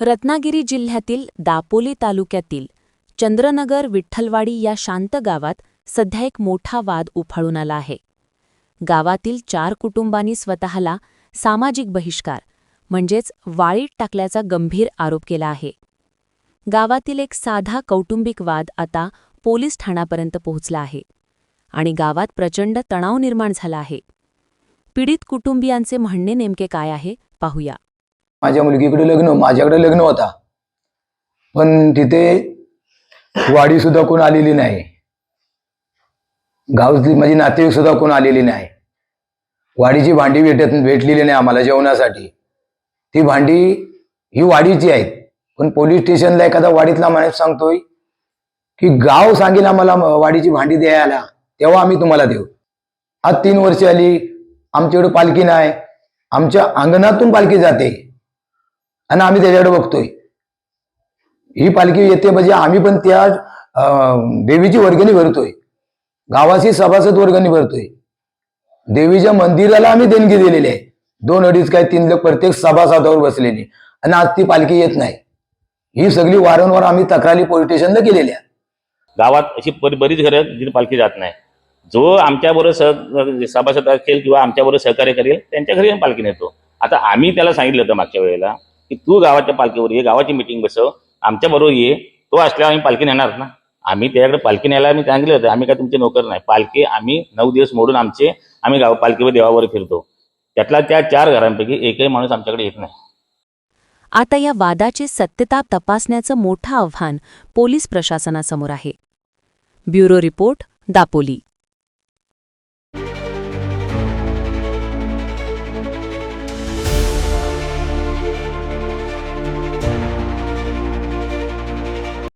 रत्नागिरी जिल्ह्यातील दापोली तालुक्यातील चंद्रनगर विठ्ठलवाडी या शांत गावात सध्या एक मोठा वाद उफाळून आला आहे. गावातील चार कुटुंबांनी स्वतःला सामाजिक बहिष्कार म्हणजेच वाळीत टाकल्याचा गंभीर आरोप केला आहे. गावातील एक साधा कौटुंबिक वाद आता पोलीस ठाण्यापर्यंत पोहोचला आहे आणि गावात प्रचंड तणाव निर्माण झाला आहे. पीडित कुटुंबियांचे म्हणणे नेमके काय आहे पाहूया. माझ्या मुलगीकडे लग्न माझ्याकडे लग्न होता. पण तिथे वाडी सुद्धा कोण आलेली नाही. गावातली माझी नातेवाईक सुद्धा कोण आलेली नाही. वाडीची भांडी भेटत भेटलेली नाही आम्हाला जेवणासाठी. ती भांडी ही वाडीची आहेत. पण पोलीस स्टेशनला एखादा वाडीतला माणूस सांगतोय की गाव सांगेल आम्हाला वाडीची भांडी द्यायला तेव्हा आम्ही तुम्हाला देऊ. आज तीन वर्ष आली आमच्याकडे पालखी नाही. आमच्या अंगणातून पालखी जाते. आणि आम्ही त्याच्याकडे बघतोय. ही पालखी येते म्हणजे आम्ही पण त्या देवीची वर्गणी भरतोय. गावाची सभासद वर्गणी भरतोय. देवीच्या मंदिराला आम्ही देणगी दिलेली आहे. दोन अडीच काय तीन लोक प्रत्येक सभासदावर बसलेली. आणि आज ती पालखी येत नाही. ही सगळी वारंवार आम्ही तक्रारी पोलीस स्टेशनला केलेल्या. गावात अशी बरीच घरं जिथे पालखी जात नाही. जो आमच्याबरोबर सह सभासद असेल किंवा आमच्याबरोबर सहकार्य करेल त्यांच्या घरी आम्ही पालखी नेतो. आता आम्ही त्याला सांगितलं होतं मागच्या वेळेला की तू गावाच्या पालखीवर ये गावाची मिटिंग बसव आमच्याबरोबर ये. तो असल्यावर आम्ही पालखी नेणार ना. आम्ही त्याच्याकडे पालखी न्यायला आम्ही सांगितलं होतं आम्ही काय तुमचे नोकर नाही. पालखी आम्ही नऊ दिवस मोडून आमचे आम्ही गाव पालखीवर देवावर फिरतो. त्यातला त्या चार घरांपैकी एकही माणूस आमच्याकडे येत नाही. आता या वादाची सत्यता तपासण्याचं मोठं आव्हान पोलीस प्रशासनासमोर आहे. Bureau report Dapoli.